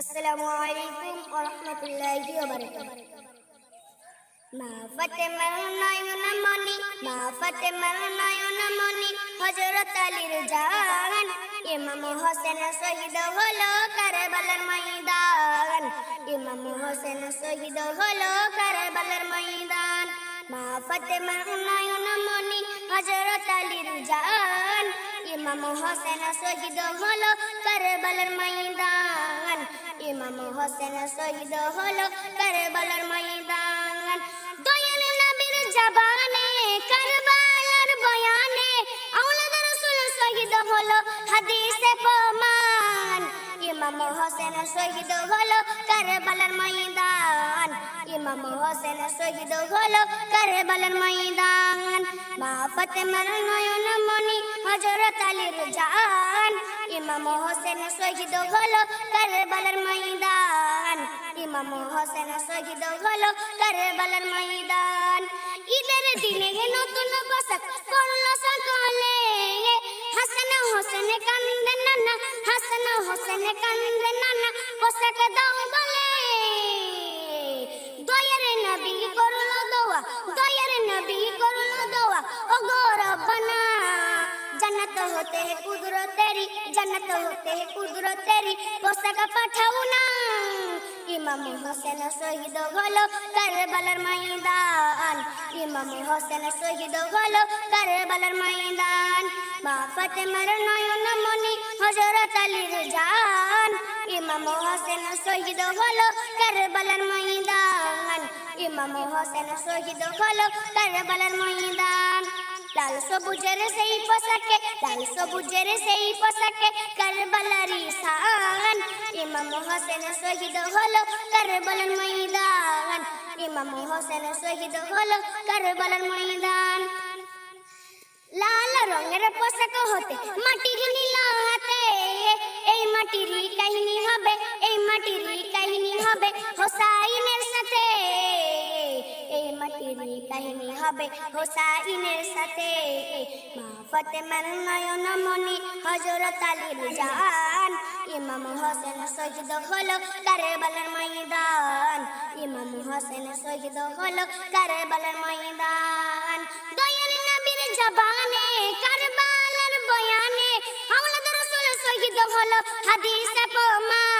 আলাইকুম ওয়া রাহমাতুল্লাহি ওয়া বারাকাতুহু মা ফাতেমার নয়ন মনি মা ফাতেমার নয়ন মনি হযরত আলীর জান, ইমাম হোসেন শহীদ হলো কারবালার ময়দান। ইমাম হোসেন শহীদ হলো কারবালার ময়দান। মা ফাতেমার নয়ন মনি হযরত আলীর জান ইমাম হোসেন শহীদ হলো কারবালার ময়দান। ইমাম হোসেন শহীদ হলো কারবালার ময়দান। দয়াল নবীর জবানে, কারবালার বয়ানে আওলাদ রাসূল শহীদ হলো হাদিসে প্রমাণ। ইমাম হোসেন শহীদ হলো কারবালার ময়দান। ইমাম হোসেন শহীদ হলো কারবালার ময়দান। মা ফাতেমার নয়ন মনি হযরত আলীর জান। ইমাম হোসেন শহীদ হলো কারবালার ময়দান। ইমাম হোসেন শহীদ হলো কারবালার ময়দান। ঈদের দিনে নতুন পোশাক পরলো সকলে। হাসান হোসেন কান্দে নানা, হাসান হোসেন কান্দে নানা, পোশাক দাও বলে जन्नत होते हैं कुदरत तेरी जन्नत होते हैं कुदरत तेरी पोशाक পাঠাও না ইমাম হোসেন শহীদ হলো কারবালার ময়দান ইমাম হোসেন শহীদ হলো কারবালার ময়দান মা ফাতেমার নয়ন মনি হযরত আলীর জান ইমাম হোসেন শহীদ হলো কারবালার ময়দান ইমাম হোসেন শহীদ হলো কারবালার ময়দান লাল সবুজের সেই পোশাকে সবুজের সেই পোশাকে কারবালারি সান ইমাম হোসেন শহীদ হলো কারবালার ময়দান ইমাম হোসেন শহীদ হলো কারবালার ময়দান লাল রঙের পোশাক হতে মাটির নীল হাতে মাটির কাহিনী হবে হোসাইনের সাথে। মা ফাতেমার নয়ন মনি আলীর জান। ইমাম হোসেন শহীদ হলো কারবালার ময়দান। ইমাম হোসেন শহীদ হলো কারবালার ময়দান। দয়াল নবীর জবানে, কারবালার বয়ানে প্রমাণ